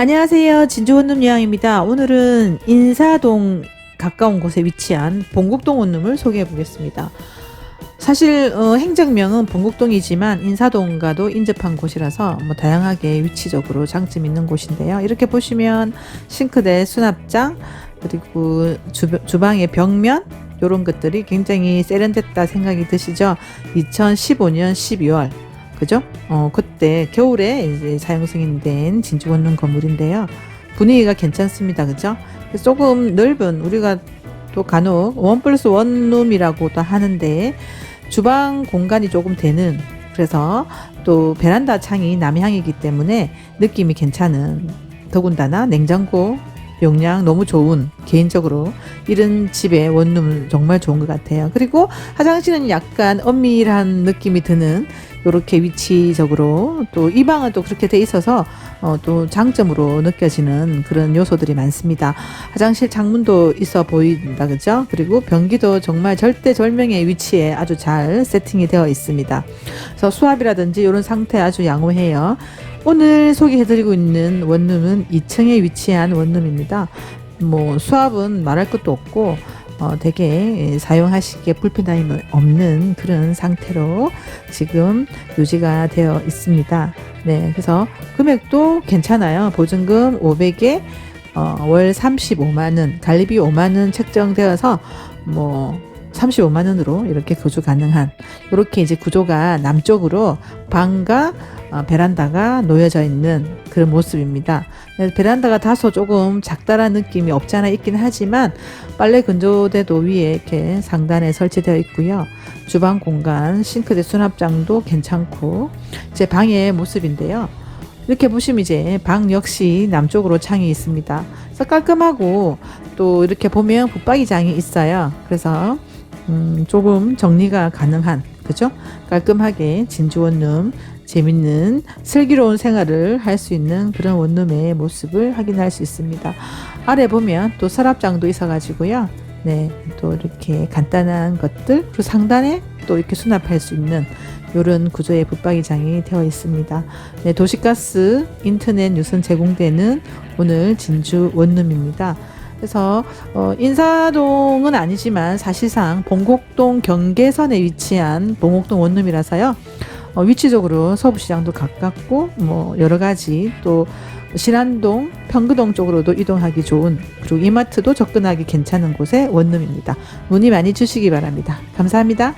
안녕하세요. 진주원룸 여왕입니다. 오늘은 인사동 가까운 곳에 위치한 봉국동 원룸을 소개해 보겠습니다. 사실 어, 행정명은 봉국동이지만 인사동과도 인접한 곳이라서 뭐 다양하게 위치적으로 장점 있는 곳인데요. 이렇게 보시면 싱크대, 수납장 그리고 주, 주방의 벽면 이런 것들이 굉장히 세련됐다 생각이 드시죠? 2015년 12월 그죠? 어, 그때 겨울에 이제 사용 승인된 진주 원룸 건물인데요. 분위기가 괜찮습니다. 그죠? 조금 넓은 우리가 또 간혹 원 플러스 원룸이라고도 하는데 주방 공간이 조금 되는 그래서 또 베란다 창이 남향이기 때문에 느낌이 괜찮은 더군다나 냉장고 용량 너무 좋은 개인적으로 이런 집의 원룸 정말 좋은 것 같아요. 그리고 화장실은 약간 엄밀한 느낌이 드는 이렇게 위치적으로 또 이 방은 또 그렇게 돼 있어서 어, 또 장점으로 느껴지는 그런 요소들이 많습니다. 화장실 창문도 있어 보인다 그죠? 그리고 변기도 정말 절대절명의 위치에 아주 잘 세팅이 되어 있습니다. 그래서 수압이라든지 이런 상태 아주 양호해요. 오늘 소개해드리고 있는 원룸은 2층에 위치한 원룸입니다. 뭐 수압은 말할 것도 없고 어, 되게 사용하시기에 불편함이 없는 그런 상태로 지금 유지가 되어 있습니다. 네, 그래서 금액도 괜찮아요. 보증금 500에 어, 월 35만 원, 관리비 5만 원 책정되어서 뭐 35만 원으로 이렇게 거주 가능한 이렇게 이제 구조가 남쪽으로 방과 어, 베란다가 놓여져 있는 그런 모습입니다. 베란다가 다소 조금 작다란 느낌이 없지 않아 있긴 하지만 빨래 건조대도 위에 이렇게 상단에 설치되어 있고요. 주방 공간, 싱크대 수납장도 괜찮고 제 방의 모습인데요. 이렇게 보시면 이제 방 역시 남쪽으로 창이 있습니다. 그래서 깔끔하고 또 이렇게 보면 붙박이장이 있어요. 그래서 음, 조금 정리가 가능한 그죠? 깔끔하게 진주 원룸 재밌는 슬기로운 생활을 할 수 있는 그런 원룸의 모습을 확인할 수 있습니다. 아래 보면 또 서랍장도 있어가지고요. 네, 또 이렇게 간단한 것들 그리고 상단에 또 이렇게 수납할 수 있는 이런 구조의 붙박이장이 되어 있습니다. 네, 도시가스, 인터넷 유선 제공되는 오늘 진주 원룸입니다. 그래서 어, 인사동은 아니지만 사실상 봉곡동 경계선에 위치한 봉곡동 원룸이라서요. 어, 위치적으로 서부시장도 가깝고 뭐 여러 가지 또 신안동, 평구동 쪽으로도 이동하기 좋은 그리고 이마트도 접근하기 괜찮은 곳의 원룸입니다. 문의 많이 주시기 바랍니다. 감사합니다.